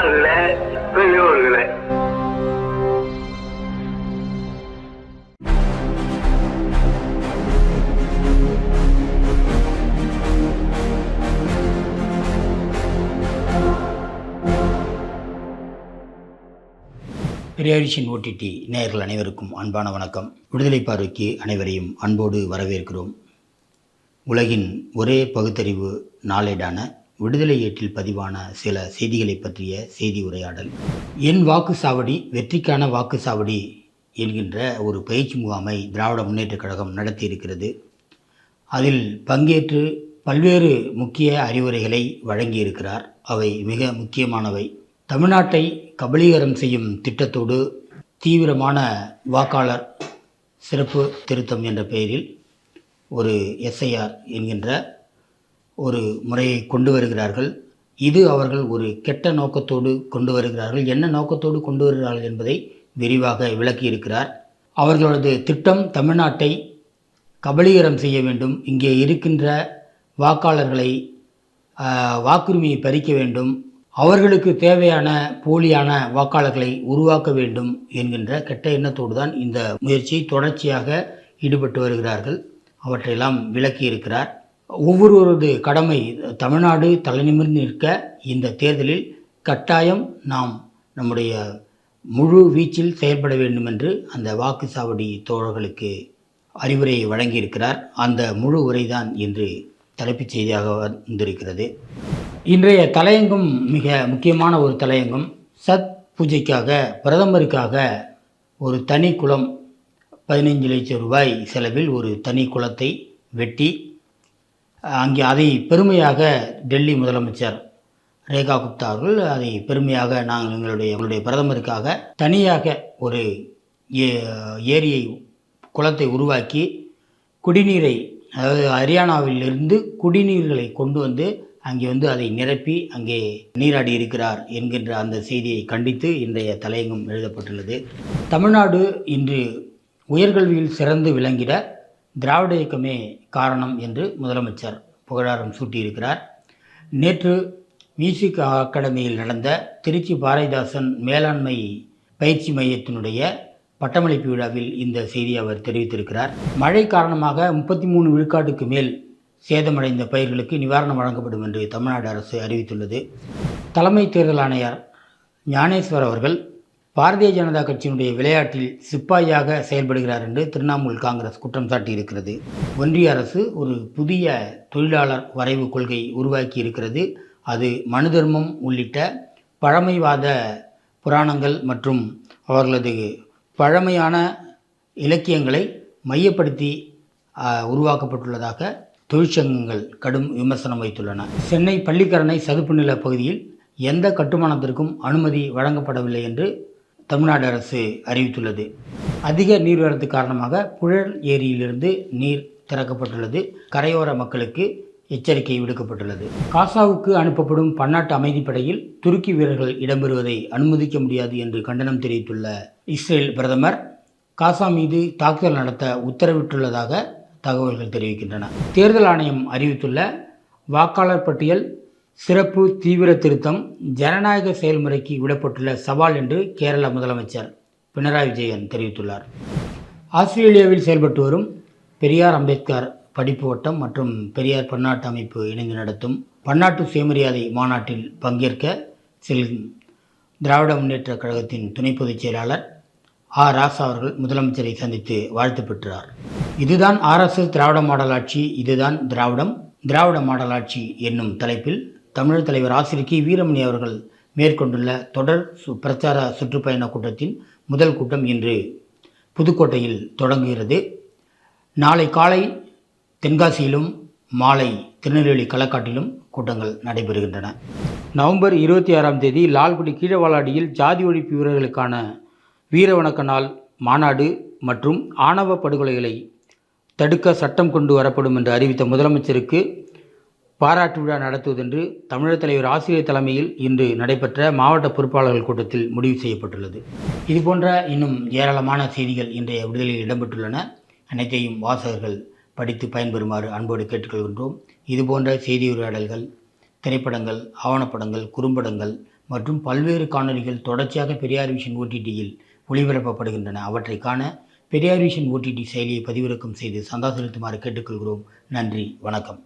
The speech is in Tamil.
அன்பார்ந்த பெரியோர்களே. பெரியாரிஷின் ஓடிடி நேயர்கள் அனைவருக்கும் அன்பான வணக்கம். விடுதலை பார்வைக்கு அனைவரையும் அன்போடு வரவேற்கிறோம். உலகின் ஒரே பகுத்தறிவு நாளேடான விடுதலை ஏட்டில் பதிவான சில செய்திகளை பற்றிய செய்தி உரையாடல். என் வாக்கு சாவடி வெற்றிக்கான வாக்கு சாவடி என்கின்ற ஒரு பயிற்சி முகாமை திராவிட முன்னேற்றக் கழகம் நடத்தியிருக்கிறது. அதில் பங்கேற்று பல்வேறு முக்கிய அறிவுரைகளை வழங்கியிருக்கிறார். அவை மிக முக்கியமானவை. தமிழ்நாட்டை கபலீகரம் செய்யும் திட்டத்தோடு தீவிரமான வாக்காளர் சிறப்பு திருத்தம் என்ற பெயரில் ஒரு எஸ்ஐஆர் என்கின்ற ஒரு முறையை கொண்டு வருகிறார்கள். இது அவர்கள் ஒரு கெட்ட நோக்கத்தோடு கொண்டு வருகிறார்கள். என்ன நோக்கத்தோடு கொண்டு வருகிறார்கள் என்பதை விரிவாக விளக்கியிருக்கிறார். அவர்களது திட்டம் தமிழ்நாட்டை கபலீகரம் செய்ய வேண்டும். இங்கே இருக்கின்ற வாக்காளர்களை வாக்குரிமையை பறிக்க வேண்டும். அவர்களுக்கு தேவையான போலியான வாக்காளர்களை உருவாக்க வேண்டும் என்கின்ற கெட்ட எண்ணத்தோடு தான் இந்த முயற்சி தொடர்ச்சியாக ஈடுபட்டு வருகிறார்கள். அவற்றையெல்லாம் விளக்கியிருக்கிறார். ஒவ்வொருவரது கடமை தமிழ்நாடு தலைநிமிர்ந்து நிற்க இந்த தேர்தலில் கட்டாயம் நாம் நம்முடைய முழு வீச்சில் செயல்பட வேண்டும் என்று அந்த வாக்குச்சாவடி தோழர்களுக்கு அறிவுரையை வழங்கியிருக்கிறார். அந்த முழு உரைதான் இன்று தலைப்புச் செய்தியாக வந்திருக்கிறது. இன்றைய தலையங்கம் மிக முக்கியமான ஒரு தலையங்கம். சத் பூஜைக்காக பிரதமருக்காக ஒரு தனி குளம் பதினைஞ்சு லட்சம் ரூபாய் செலவில் ஒரு தனி குளத்தை வெட்டி அங்கே அதை பெருமையாக டெல்லி முதலமைச்சர் ரேகா குப்தா அவர்கள் அதை பெருமையாக நாங்கள் எங்களுடைய எங்களுடைய பிரதமருக்காக தனியாக ஒரு ஏ- ஏரியை குளத்தை உருவாக்கி குடிநீரை அதாவது ஹரியானாவிலிருந்து குடிநீர்களை கொண்டு வந்து அங்கே வந்து அதை நிரப்பி அங்கே நீராடி இருக்கிறார் என்கின்ற அந்த செய்தியை கண்டித்து இன்றைய தலையங்கம் எழுதப்பட்டுள்ளது. தமிழ்நாடு இன்று உயர்கல்வியில் சிறந்து விளங்கிட திராவிட இயக்கமே காரணம் என்று முதலமைச்சர் புகழாரம் சூட்டியிருக்கிறார். நேற்று மியூசிக் அகாடமியில் நடந்த திருச்சி பாரதிதாசன் மேலாண்மை பயிற்சி மையத்தினுடைய பட்டமளிப்பு விழாவில் இந்த செய்தி அவர் தெரிவித்திருக்கிறார். மழை காரணமாக முப்பத்தி மூணு விழுக்காட்டுக்கு மேல் சேதமடைந்த பயிர்களுக்கு நிவாரணம் வழங்கப்படும் என்று தமிழ்நாடு அரசு அறிவித்துள்ளது. தலைமை தேர்தல் ஆணையர் ஞானேஸ்வர் அவர்கள் பாரதிய ஜனதா கட்சியினுடைய விளையாட்டில் சிப்பாயாக செயல்படுகிறார் என்று திரிணாமுல் காங்கிரஸ் குற்றம் சாட்டியிருக்கிறது. ஒன்றிய அரசு ஒரு புதிய தொழிலாளர் வரைவு கொள்கை உருவாக்கி இருக்கிறது. அது மனு தர்மம் உள்ளிட்ட பழமைவாத புராணங்கள் மற்றும் அவர்களது பழமையான இலக்கியங்களை மையப்படுத்தி உருவாக்கப்பட்டுள்ளதாக தொழிற்சங்கங்கள் கடும் விமர்சனம் வைத்துள்ளன. சென்னை பள்ளிக்கரணை சதுப்பு நில பகுதியில் எந்த கட்டுமானத்திற்கும் அனுமதி வழங்கப்படவில்லை என்று தமிழ்நாடு அரசு அறிவித்துள்ளது. அதிக நீர்வரத்து காரணமாக புழல் ஏரியிலிருந்து நீர் திறக்கப்பட்டுள்ளது. கரையோர மக்களுக்கு எச்சரிக்கை விடுக்கப்பட்டுள்ளது. காசாவுக்கு அனுப்பப்படும் பன்னாட்டு அமைதிப்படையில் துருக்கி வீரர்கள் இடம்பெறுவதை அனுமதிக்க முடியாது என்று கண்டனம் தெரிவித்துள்ள இஸ்ரேல் பிரதமர் காசா மீது தாக்குதல் நடத்த உத்தரவிட்டுள்ளதாக தகவல்கள் தெரிவிக்கின்றன. தேர்தல் ஆணையம் அறிவித்துள்ள வாக்காளர் பட்டியல் சிறப்பு தீவிர திருத்தம் ஜனநாயக செயல்முறைக்கு விடப்பட்டுள்ள சவால் என்று கேரள முதலமைச்சர் பினராயி விஜயன் தெரிவித்துள்ளார். ஆஸ்திரேலியாவில் செயல்பட்டு வரும் பெரியார் அம்பேத்கர் படிப்பு வட்டம் மற்றும் பெரியார் பன்னாட்டு அமைப்பு இணைந்து நடத்தும் பன்னாட்டு சுயமரியாதை மாநாட்டில் பங்கேற்க செல்லும் திராவிட முன்னேற்றக் கழகத்தின் துணை பொதுச் செயலாளர் ஆ ராசா அவர்கள் முதலமைச்சரை சந்தித்து வாழ்த்து பெற்றார். இதுதான் ஆர்எஸ்எஸ் திராவிட மாடல் ஆட்சி இதுதான் திராவிடம் திராவிட மாடல் ஆட்சி என்னும் தலைப்பில் தமிழர் தலைவர் ஆசிரியர் கி வீரமணி அவர்கள் மேற்கொண்டுள்ள தொடர் சு பிரச்சார சுற்றுப்பயண கூட்டத்தின் முதல் கூட்டம் இன்று புதுக்கோட்டையில் தொடங்குகிறது. நாளை காலை தென்காசியிலும் மாலை திருநெல்வேலி களக்காட்டிலும் கூட்டங்கள் நடைபெறுகின்றன. நவம்பர் இருபத்தி ஆறாம் தேதி லால்குடி கீழவாலாடியில் ஜாதி ஒழிப்பு வீரர்களுக்கான வீர வணக்க நாள் மாநாடு மற்றும் ஆணவ படுகொலைகளை தடுக்க சட்டம் கொண்டு வரப்படும் என்று அறிவித்த முதலமைச்சருக்கு பாராட்டு விழா நடத்துவதென்று தமிழர் தலைவர் ஆசிரியர் தலைமையில் இன்று நடைபெற்ற மாவட்ட பொறுப்பாளர்கள் கூட்டத்தில் முடிவு செய்யப்பட்டுள்ளது. இதுபோன்ற இன்னும் ஏராளமான செய்திகள் இன்றைய விடுதலையில் இடம்பெற்றுள்ளன. அனைத்தையும் வாசகர்கள் படித்து பயன்பெறுமாறு அன்போடு கேட்டுக்கொள்கின்றோம். இதுபோன்ற செய்தி உரையாடல்கள் திரைப்படங்கள் ஆவணப்படங்கள் குறும்படங்கள் மற்றும் பல்வேறு காணொளிகள் தொடர்ச்சியாக பெரியார் விஷன் ஓடிடியில் ஒளிபரப்பப்படுகின்றன. அவற்றை காண பெரியார் விஷன் ஓடிடி செயலியை பதிவிறக்கம் செய்து சந்தா செலுத்துமாறு கேட்டுக்கொள்கிறோம். நன்றி வணக்கம்.